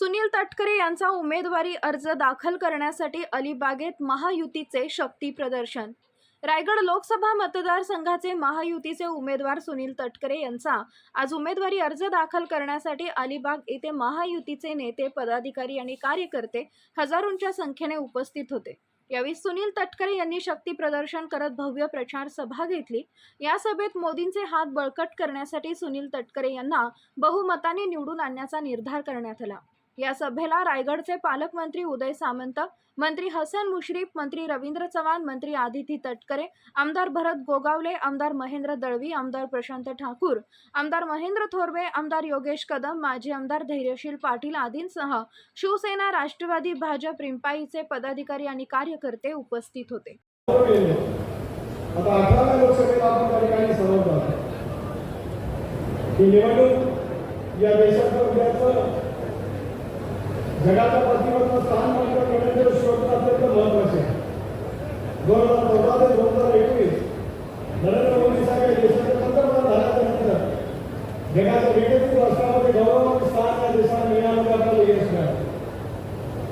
सुनील तटकरे यांचा उमेदवारी अर्ज दाखल करण्यासाठी अलिबागेत महायुतीचे शक्ती प्रदर्शन. रायगड लोकसभा मतदारसंघाचे महायुतीचे उमेदवार सुनील तटकरे यांचा आज उमेदवारी अर्ज दाखल करण्यासाठी अलिबाग येथे महायुतीचे नेते पदाधिकारी आणि कार्यकर्ते हजारोंच्या संख्येने उपस्थित होते. यावेळी सुनील तटकरे यांनी शक्ती प्रदर्शन करत भव्य प्रचार सभा घेतली. या सभेत मोदींचे हात बळकट करण्यासाठी सुनील तटकरे यांना बहुमताने निवडून आणण्याचा निर्धार करण्यात आला. या सभेला रायगडचे पालकमंत्री उदय सामंत मंत्री हसन मुश्रीफ मंत्री रवींद्र चव्हाण मंत्री आदिती तटकरे आमदार भरत गोगावले आमदार महेंद्र दळवी आमदार प्रशांत ठाकूर आमदार महेंद्र थोरवे आमदार योगेश कदम माजी आमदार धैर्यशील पाटील आदींसह शिवसेना राष्ट्रवादी भाजप रिंपाईचे पदाधिकारी आणि कार्यकर्ते उपस्थित होते. आता अठराव्या लोकसभेला आपण त्या ठिकाणी समजतो ही निवडणूक या देशाचं उद्याचं जगाच्या पाठीवर स्थान मात्र करण्याचे दृष्टिकोन अत्यंत महत्त्वाचे आहे. दोन हजार चौदा ते दोन हजार एकवीस नरेंद्र मोदी साहेब देशाचे पंतप्रधान झाल्यानंतर जगाच्या विकसित राष्ट्रामध्ये गौरवाचे स्थान या देशाला मिळाल्यामुळे आपल्याला यश मिळालं?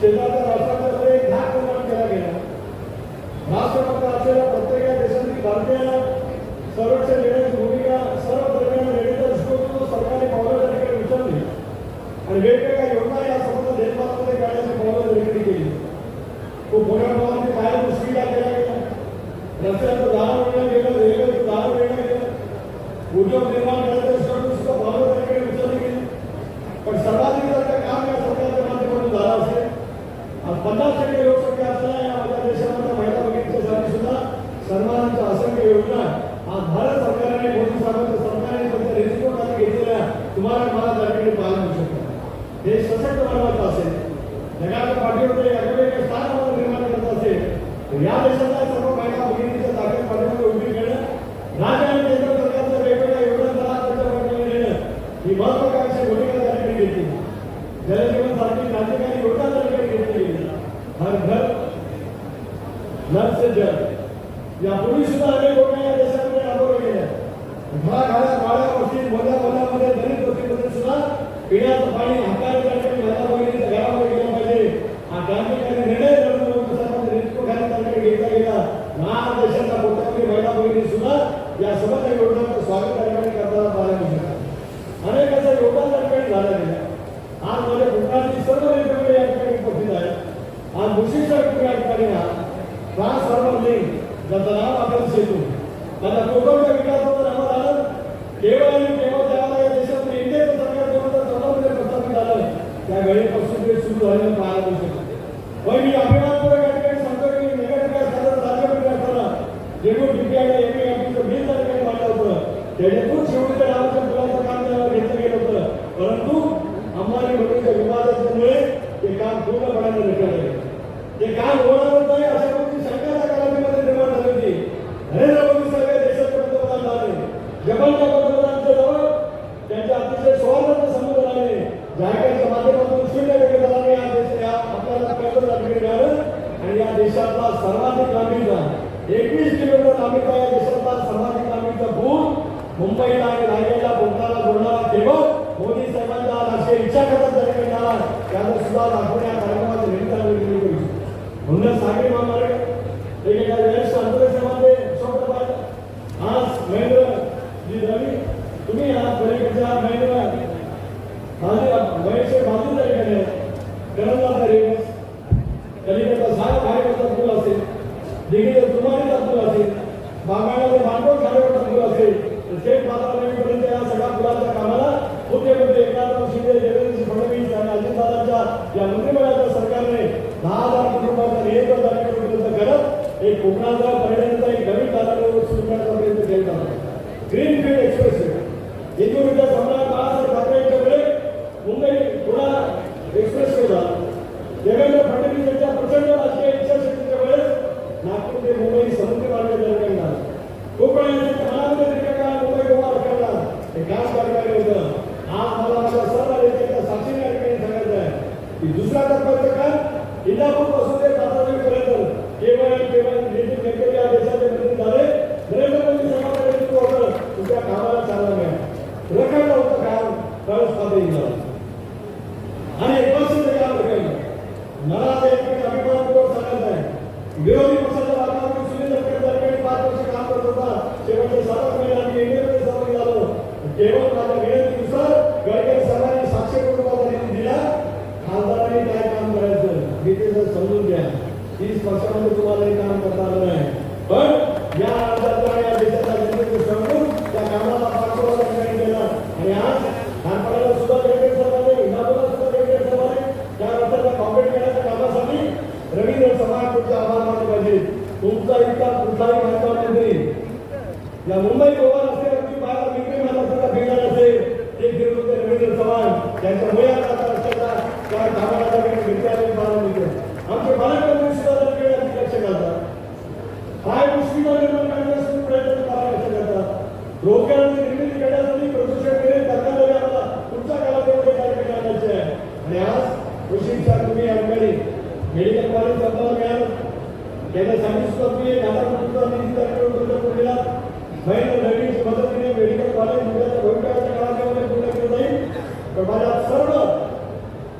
शेजारच्या राष्ट्रातर्फे एक धाक निर्माण केला गेला. राष्ट्रपती असलेल्या प्रत्येक या देशातील भारतीय संरक्षण देण्याची भूमिका सर्व दरम्यान वेळेचा दृष्टिकोन सरकारने पावलं त्या ठिकाणी उचलली. आणि वेगवेगळ्या योजना या संबंध देशभरामध्ये काढण्याची पावलं त्या ठिकाणी केली खूप मोठ्या प्रमाणात बाहेर सुविधा केल्या गेल्या रस्त्याचं दार मिळणं गेलं रेल्वेचं दार मिळणं गेलं उद्योग निर्माण करण्याच्या दृष्टिकोन सुद्धा पावलं त्या ठिकाणी उचलली गेली पण सर्वाधिक जर का काम या सरकारच्या माध्यमातून झालं असेल आज पन्नास टक्के लोकसंख्या असलेल्या या आपल्या देशामध्ये महिला भगिनीसाठी सुद्धा सन्मानाच्या असंख्य योजना आज भारत सरकारने मोदी साहेबांच्या सरकारने त्यांच्या नेतृत्वाखाली घेतलेल्या तुम्हाला मला त्या ठिकाणी पाहायला मिळू शकतं देश सशक्त बनवायचा असेल जगाच्या पाठीवर वेगवेगळे स्थान आपण निर्माण करत असेल तर या देशाचा सर्व महिला भगिनीच्या ताकद पाठीमध्ये उभी करणं राज्य आणि केंद्र सरकारचं वेगवेगळ्या योजना लाभ त्याच्या पाठीमध्ये ही महत्वाकांक्षी भूमिका त्या ठिकाणी घेतली जलजीवन सारखी क्रांतिकारी योजना त्या ठिकाणी घेतली हर घर नर से जल यापूर्वी सुद्धा अनेक योजना या देशामध्ये राबवल्या गेल्या घराघरात गाड्या वस्ती मोठ्या मोठ्यामध्ये दलित वस्तीमध्ये सुद्धा पिण्याचं पाणी हाताने त्या ठिकाणी महिला भगिनीच्या घरामध्ये गेलं पाहिजे हा क्रांतिकारी निर्णय नरेंद्र मोदी साहेबांच्या नेतृत्वाखाली त्या ठिकाणी घेतला गेला लहान देशाच्या कोट्यावधी महिला भगिनी सुद्धा या सर्व योजनांचं स्वागत त्या ठिकाणी करताना पाहायला मिळू शकतात अनेक असं योगदान त्या ठिकाणी झालं गेलं आज माझ्या कुटुंबातील सर्व नेते या ठिकाणी उपस्थित आहेत आज मुशीच्या या ठिकाणी ट्रान्सफॉर्मर लिंक ज्याचं नाव आपण सेतू आता कोकणच्या विकासाचं नाव झालं केवळ आणि केवळ त्याला या देशात इंडियाचं सरकार दोन हजार चौदामध्ये प्रस्थापित झालं त्या वेळेपासून ते सुरू झालेलं पाहायला मिळू शकते पण मी अभिमानपूर्वक या ठिकाणी सांगतो की नगर नगरविकास झालं राज्यमंत्री असताना जेणून डीपीआय एमपीआयचं बिल त्या ठिकाणी मांडलं होतं. त्याच्यातून शेवटच्या नावाच्या मुलाचं काम त्याला घेतलं गेलं होतं. परंतु अंबानी मोठीच्या विवादामुळे ते काम पूर्णपणाने रखडलं ते काम होणारच नाही असं गोष्टी शंका त्या कालावधीमध्ये निर्माण झाली होती नरेंद्र मोदी साहेब हे देशाचे पंतप्रधान झाले जपानच्या पंतप्रधानांच्या जवळ त्यांच्या अतिशय सौहार्दाचं संबंध झाले जायकाच्या माध्यमातून शून्य टक्के दराने या देश या आपल्याला कर्ज त्या ठिकाणी मिळालं आणि या देशातला सर्वाधिक लांबीचा एकवीस किलोमीटर लांबीचा या देशातला सर्वाधिक लांबीचा पूल मुंबईला आणि रायगडला बोलताना जोडणारा केवळ मोदी साहेबांचा राष्ट्रीय इच्छा करत त्या ठिकाणी झाला त्याला सुद्धा दाखवून या कार्यक्रमाचं निमित्ताने केली करू. म्हणून सांगली महामार्ग वेगवेगळ्या वेळेस अंतरसेवामध्ये एक कोकणाचा पर्यटनाचा एक नवीन दादावर सुरू करण्याचा प्रयत्न केला ग्रीन फील्ड एक्सप्रेस हिंदू विद्या सम्राट बाळासाहेब ठाकरे यांच्याकडे मुंबई पुणा एक्सप्रेस वेला देवेंद्र फडणवीस यांच्या प्रचंड राजकीय इच्छाशक्तीच्या वेळेस नागपूर ते मुंबई समुद्र मार्गाच्या ठिकाणी कोकण यांच्या काळामध्ये दीर्घकाळ मुंबई गोवा रखडला हे खास कार्यक्रम होतं. आज मला अशा सर्व साक्षीने ठिकाणी सांगायचं आहे. की दुसऱ्या टप्प्याचं काम इंदापूरपासून केवळ विनंतीनुसार गडकरी साहेबांनी सातशे कोटी निधी दिला. खासदारांनी काय काम करायचं ते जर समजून घ्या. तीस वर्षामध्ये तुम्हाला हे काम करता आलं नाही पण या राज्याचा आणि या देशाचा जनतेचे समजून त्या कामाला पाठपुरावा त्या ठिकाणी केला आणि आज लहानपणाला सुद्धा गडकरी साहेबांनी इंदापूरला सुद्धा गडकरी साहेबांनी त्या रस्त्याचा कॉम्प्लीट करण्याच्या कामासाठी रवींद्र चव्हाण तुमचे आभार मानले पाहिजे तुमचा इतका कुठलाही खासदार मंत्री या मुंबई गोवा रस्त्यावरची पाहायला विक्रम महाराष्ट्राला भेटणार असेल ते फिरत होते रवींद्र चव्हाण त्यांच्या मुलाला आता रस्त्याचा त्या कामाला त्या ठिकाणी भेटी आलेली पाहायला मिळते आमचे पालकमंत्री सुद्धा त्या ठिकाणी याची लक्ष घालतात काय गोष्टीला निर्माण करण्यासाठी प्रयत्न करायला लक्ष घालतात रोजगाराची निर्मिती करण्यासाठी प्रदूषण केले सरकारला आम्हाला पुढच्या काळामध्ये त्या ठिकाणी आणायचे आहे आणि आज कृषीच्या तुम्ही या ठिकाणी मेडिकल कॉलेज आपल्याला मिळालं. त्यांना सांगितलं सुद्धा एक हजार कोटीचा निधी उपलब्ध केला महेंद्र नवीन मदतीने मेडिकल कॉलेज उद्याच्या भविष्याच्या काळामध्ये पूर्ण केलं जाईल. तर माझ्या सर्व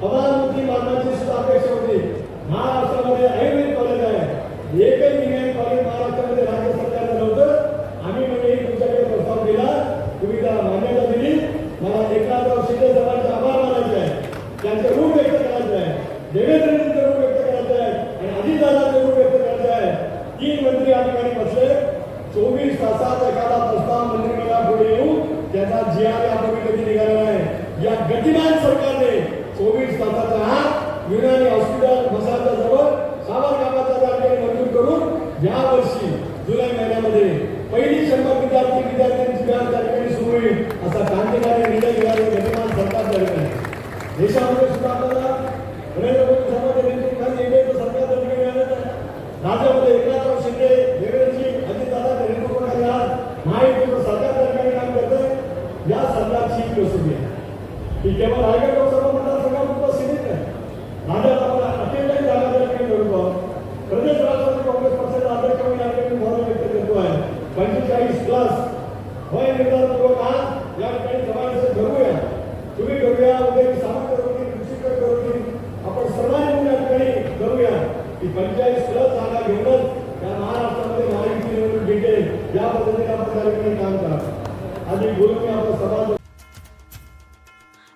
प्रधानमंत्री मानण्याची सुद्धा अपेक्षा होती. महाराष्ट्रामध्ये आयुर्वेदिक कॉलेज आहे. एकही इंजिनिअरिंग कॉलेज महाराष्ट्रामध्ये राज्य नव्हतं. आम्ही म्हणजे तुमच्याकडे प्रस्ताव दिला. तुम्ही त्याला मान्यता दिली. मला एकनाथराव शिंदे साहेबांचे आभार मानायचे आहे. त्यांचे रूप व्यक्त करायचे आहे. देवेंद्र रूप व्यक्त करायचे आहे आणि अजितदादांचे रूप व्यक्त करायचे आहे तीन मंत्री या ठिकाणी बसले चोवीस तासात एखादा प्रस्ताव मंत्रिमंडळापुढे येऊन त्याचा जी आर यापूर्वी कधी निघाला नाही या गतिमान सरकारने चोवीस तासाचा आत युनानी हॉस्पिटल मसाच्या जवळ सावर कामाचा त्या मंजूर करून या वर्षी जुलै महिन्यामध्ये पहिली शंभर विद्यार्थी विद्यार्थ्यांची व्याज त्या ठिकाणी सुरू होईल असा क्रांतिकारी निर्णय घेणारे गतिमान सरकार त्या आहे. देशामध्ये सुद्धा आपल्याला नरेंद्र मोदी सरकारच्या सरकार ठिकाणी राज्यामध्ये एकनाथराव शिंदे देवेंद्रजी अजितदादा नेतृत्वाखाली आज महायुतीचं सरकार त्या ठिकाणी काम करतंय या सरकारची ही आहे. ही केवळ रायगड लोकसभा मतदारसंघापुरतं सीमित नाही. नांदेड आपला अतिशय जागा त्या ठिकाणी लढतो प्रदेश राष्ट्रवादी काँग्रेस पक्षाचा अध्यक्ष म्हणून या ठिकाणी भावना व्यक्त करतो आहे. पंचेचाळीस प्लस वय निर्धारपूर्वक आज या ठिकाणी समावेश ठरवूया. तुम्ही करूया उद्या सामंत करून कृषीकर करून आपण सर्वांनी म्हणून या ठिकाणी करूया की पंचेचाळीस प्लस जागा घेऊनच या महाराष्ट्रामध्ये महायुती निवडणूक जिंकेल. या पद्धतीने आपण त्या ठिकाणी काम करा. आणि बोलून मी आपला सभा